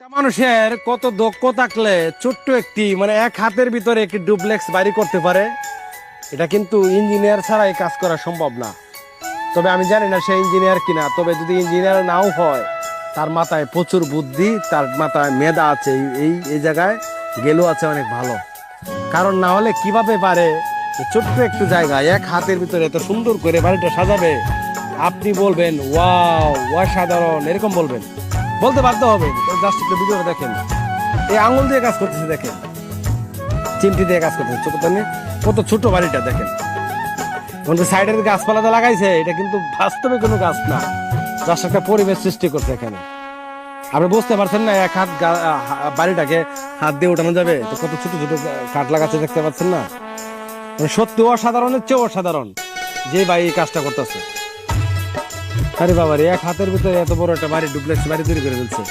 একটা মানুষের কত দক্ষ থাকলে ছোট্ট একটি মানে এক হাতের ভিতরে একটি ডুপ্লেক্স বাড়ি করতে পারে, এটা কিন্তু ইঞ্জিনিয়ার ছাড়া এই কাজ করা সম্ভব না। তবে আমি জানি না সে ইঞ্জিনিয়ার কিনা, তবে যদি ইঞ্জিনিয়ার নাও হয়, তার মাথায় প্রচুর বুদ্ধি, তার মাথায় মেধা আছে, এই- এই জায়গায় গেলেও আছে অনেক ভালো। কারণ না হলে কীভাবে পারে ছোট্ট একটু জায়গায়, এক হাতের ভিতরে এত সুন্দর করে বাড়িটা সাজাবে? আপনি বলবেন, ওয়াও ওয়া সাধারণ এরকম বলবেন। বলতে বাধ্য হবে জাস্ট একটু ভিডিওটা দেখেন। এই আঙুল দিয়ে কাজ করতেছে, দেখেন। চিমটি দিয়ে কাজ করতেছে। তানে কত ছোট বাড়িটা, দেখেন। কিন্তু সাইডের গাছপালাটা লাগাইছে, এটা কিন্তু বাস্তবে কোনো গাছ না। জাস্ট একটা পরিবেশ সৃষ্টি করছে এখানে। আপনি বুঝতে পারছেন না, এক হাত বাড়িটাকে হাত দিয়ে উঠানো যাবে? তো কত ছোট ছোট কাঠ লাগাচ্ছে দেখতে পাচ্ছেন না? মানে সত্যি অসাধারণের চেয়ে অসাধারণ যে ভাই এই কাজটা করতেছে। আরে বাবা রে, এক হাতের ভিতরে এত বড় একটা বাড়ি ডুপ্লেক্স বাড়ি তৈরি করে ফেলছে।